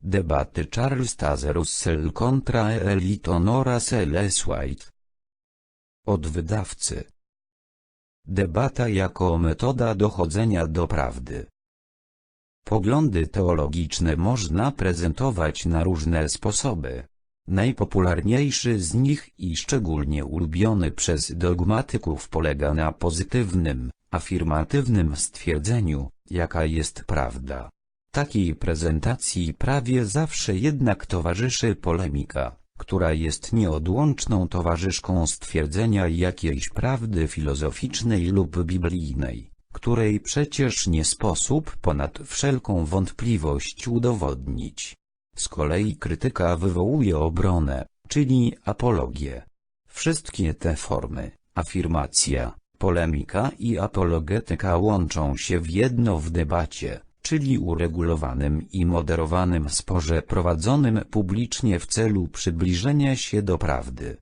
Debaty Charles Taze Russell kontra Eliton oraz L.S. White. Od wydawcy. Debata jako metoda dochodzenia do prawdy. Poglądy teologiczne można prezentować na różne sposoby. Najpopularniejszy z nich i szczególnie ulubiony przez dogmatyków polega na pozytywnym, afirmatywnym stwierdzeniu, jaka jest prawda. Takiej prezentacji prawie zawsze jednak towarzyszy polemika, która jest nieodłączną towarzyszką stwierdzenia jakiejś prawdy filozoficznej lub biblijnej, której przecież nie sposób ponad wszelką wątpliwość udowodnić. Z kolei krytyka wywołuje obronę, czyli apologię. Wszystkie te formy, afirmacja, polemika i apologetyka łączą się w jedno w debacie, czyli uregulowanym i moderowanym sporze prowadzonym publicznie w celu przybliżenia się do prawdy.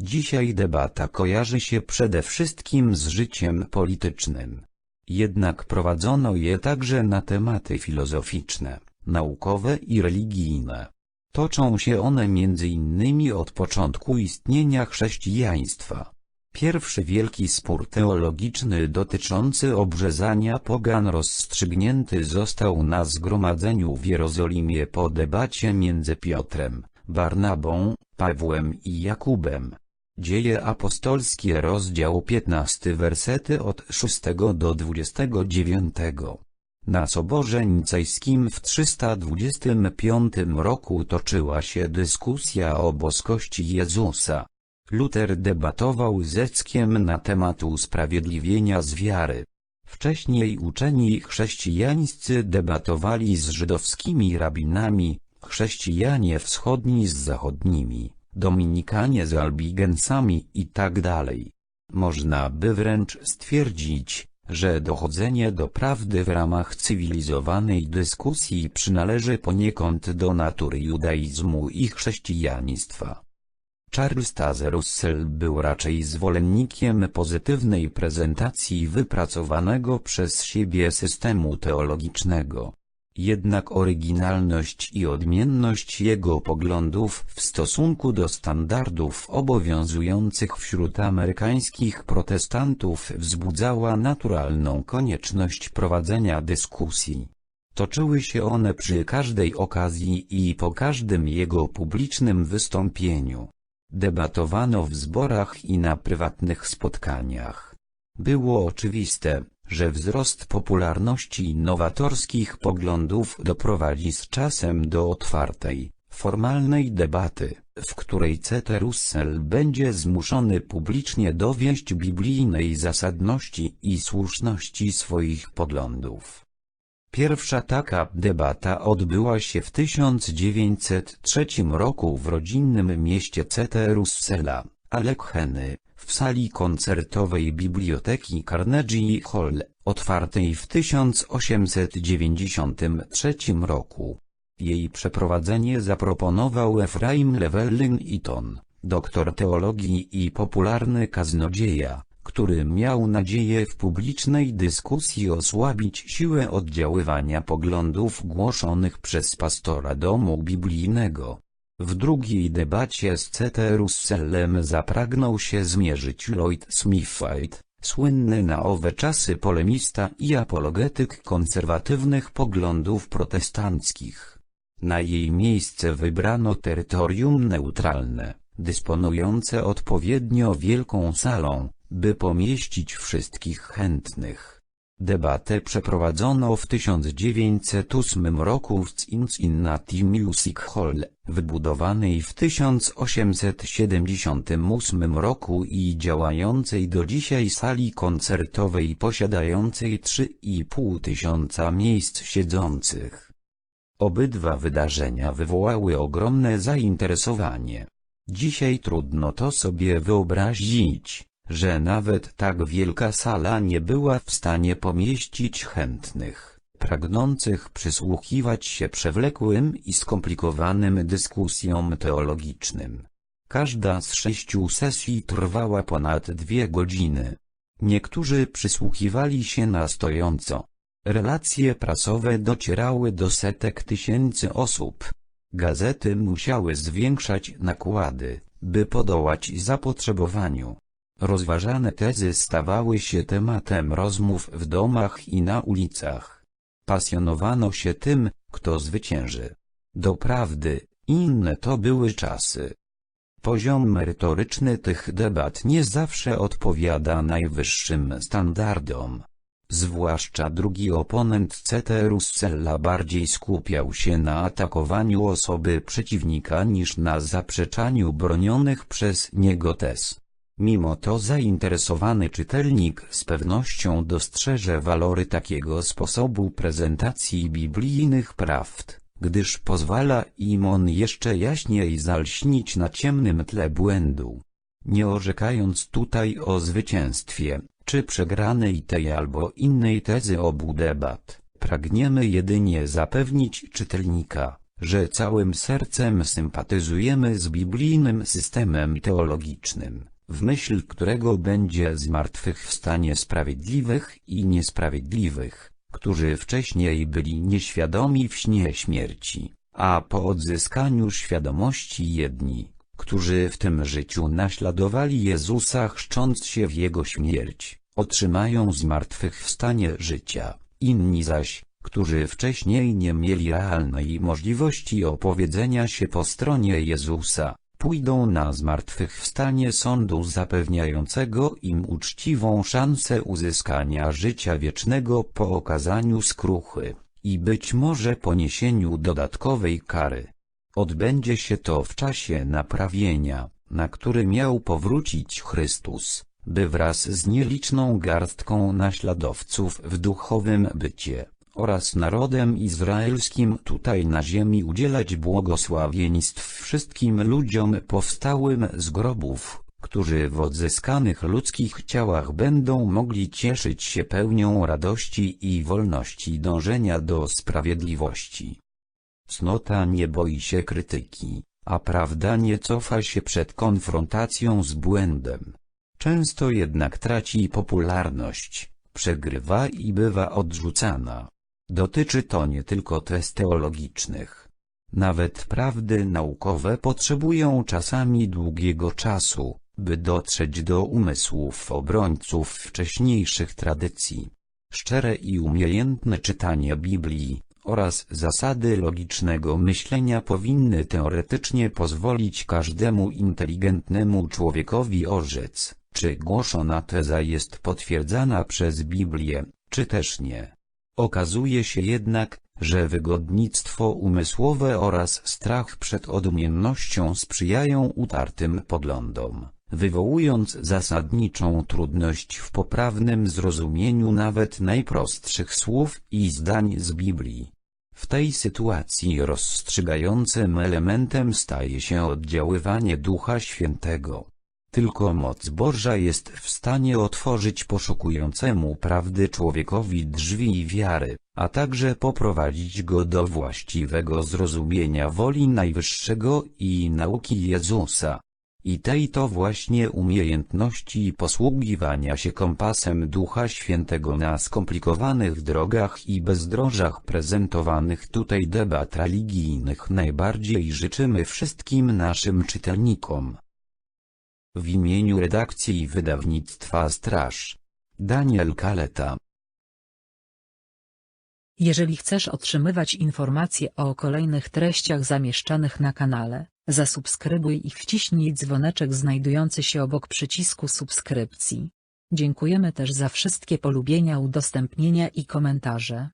Dzisiaj debata kojarzy się przede wszystkim z życiem politycznym. Jednak prowadzono je także na tematy filozoficzne, naukowe i religijne. Toczą się one między innymi od początku istnienia chrześcijaństwa. Pierwszy wielki spór teologiczny dotyczący obrzezania pogan rozstrzygnięty został na zgromadzeniu w Jerozolimie po debacie między Piotrem, Barnabą, Pawłem i Jakubem. Dzieje apostolskie rozdział 15 wersety od 6 do 29. Na Soborze Nicejskim w 325 roku toczyła się dyskusja o boskości Jezusa. Luter debatował z Eckiem na temat usprawiedliwienia z wiary. Wcześniej uczeni chrześcijańscy debatowali z żydowskimi rabinami, chrześcijanie wschodni z zachodnimi, dominikanie z albigensami itd. Można by wręcz stwierdzić, że dochodzenie do prawdy w ramach cywilizowanej dyskusji przynależy poniekąd do natury judaizmu i chrześcijaństwa. Charles Taze Russell był raczej zwolennikiem pozytywnej prezentacji wypracowanego przez siebie systemu teologicznego. Jednak oryginalność i odmienność jego poglądów w stosunku do standardów obowiązujących wśród amerykańskich protestantów wzbudzała naturalną konieczność prowadzenia dyskusji. Toczyły się one przy każdej okazji i po każdym jego publicznym wystąpieniu. Debatowano w zborach i na prywatnych spotkaniach. Było oczywiste, że wzrost popularności nowatorskich poglądów doprowadzi z czasem do otwartej, formalnej debaty, w której C.T. Russell będzie zmuszony publicznie dowieść biblijnej zasadności i słuszności swoich poglądów. Pierwsza taka debata odbyła się w 1903 roku w rodzinnym mieście C.T. Russella, Allegheny, w sali koncertowej Biblioteki Carnegie Hall, otwartej w 1893 roku. Jej przeprowadzenie zaproponował Ephraim Llewellyn Eaton, doktor teologii i popularny kaznodzieja, który miał nadzieję w publicznej dyskusji osłabić siłę oddziaływania poglądów głoszonych przez pastora domu biblijnego. W drugiej debacie z C.T. Russellem zapragnął się zmierzyć Lloyd Smithfield, słynny na owe czasy polemista i apologetyk konserwatywnych poglądów protestanckich. Na jej miejsce wybrano terytorium neutralne, dysponujące odpowiednio wielką salą, by pomieścić wszystkich chętnych. Debatę przeprowadzono w 1908 roku w Cincinnati Music Hall, wybudowanej w 1878 roku i działającej do dzisiaj sali koncertowej posiadającej 3,5 tysiąca miejsc siedzących. Obydwa wydarzenia wywołały ogromne zainteresowanie. Dzisiaj trudno to sobie wyobrazić że nawet tak wielka sala nie była w stanie pomieścić chętnych, pragnących przysłuchiwać się przewlekłym i skomplikowanym dyskusjom teologicznym. Każda z sześciu sesji trwała ponad dwie godziny. Niektórzy przysłuchiwali się na stojąco, Relacje prasowe docierały do setek tysięcy osób. Gazety musiały zwiększać nakłady, by podołać zapotrzebowaniu. Rozważane tezy stawały się tematem rozmów w domach i na ulicach. Pasjonowano się tym, kto zwycięży. Doprawdy, inne to były czasy. Poziom merytoryczny tych debat nie zawsze odpowiada najwyższym standardom. Zwłaszcza drugi oponent C.T. Russella bardziej skupiał się na atakowaniu osoby przeciwnika niż na zaprzeczaniu bronionych przez niego tez. Mimo to zainteresowany czytelnik z pewnością dostrzeże walory takiego sposobu prezentacji biblijnych prawd, gdyż pozwala im on jeszcze jaśniej zalśnić na ciemnym tle błędu. Nie orzekając tutaj o zwycięstwie, czy przegranej tej albo innej tezy obu debat, pragniemy jedynie zapewnić czytelnika, że całym sercem sympatyzujemy z biblijnym systemem teologicznym, w myśl którego będzie zmartwychwstanie sprawiedliwych i niesprawiedliwych, którzy wcześniej byli nieświadomi w śnie śmierci, a po odzyskaniu świadomości jedni, którzy w tym życiu naśladowali Jezusa chrzcząc się w Jego śmierć, otrzymają zmartwychwstanie życia, inni zaś, którzy wcześniej nie mieli realnej możliwości opowiedzenia się po stronie Jezusa, pójdą na zmartwychwstanie sądu zapewniającego im uczciwą szansę uzyskania życia wiecznego po okazaniu skruchy i być może poniesieniu dodatkowej kary. Odbędzie się to w czasie naprawienia, na który miał powrócić Chrystus, by wraz z nieliczną garstką naśladowców w duchowym bycie oraz narodem izraelskim tutaj na ziemi udzielać błogosławieństw wszystkim ludziom powstałym z grobów, którzy w odzyskanych ludzkich ciałach będą mogli cieszyć się pełnią radości i wolności dążenia do sprawiedliwości. Cnota nie boi się krytyki, a prawda nie cofa się przed konfrontacją z błędem. Często jednak traci popularność, przegrywa i bywa odrzucana. Dotyczy to nie tylko tez teologicznych. Nawet prawdy naukowe potrzebują czasami długiego czasu, by dotrzeć do umysłów obrońców wcześniejszych tradycji. Szczere i umiejętne czytanie Biblii, oraz zasady logicznego myślenia powinny teoretycznie pozwolić każdemu inteligentnemu człowiekowi orzec, czy głoszona teza jest potwierdzana przez Biblię, czy też nie. Okazuje się jednak, że wygodnictwo umysłowe oraz strach przed odmiennością sprzyjają utartym poglądom, wywołując zasadniczą trudność w poprawnym zrozumieniu nawet najprostszych słów i zdań z Biblii. W tej sytuacji rozstrzygającym elementem staje się oddziaływanie Ducha Świętego. Tylko moc Boża jest w stanie otworzyć poszukującemu prawdy człowiekowi drzwi wiary, a także poprowadzić go do właściwego zrozumienia woli Najwyższego i nauki Jezusa. I tej to właśnie umiejętności posługiwania się kompasem Ducha Świętego na skomplikowanych drogach i bezdrożach prezentowanych tutaj debat religijnych najbardziej życzymy wszystkim naszym czytelnikom. W imieniu redakcji wydawnictwa Straż. Daniel Kaleta. Jeżeli chcesz otrzymywać informacje o kolejnych treściach zamieszczanych na kanale, zasubskrybuj i wciśnij dzwoneczek znajdujący się obok przycisku subskrypcji. Dziękujemy też za wszystkie polubienia, udostępnienia i komentarze.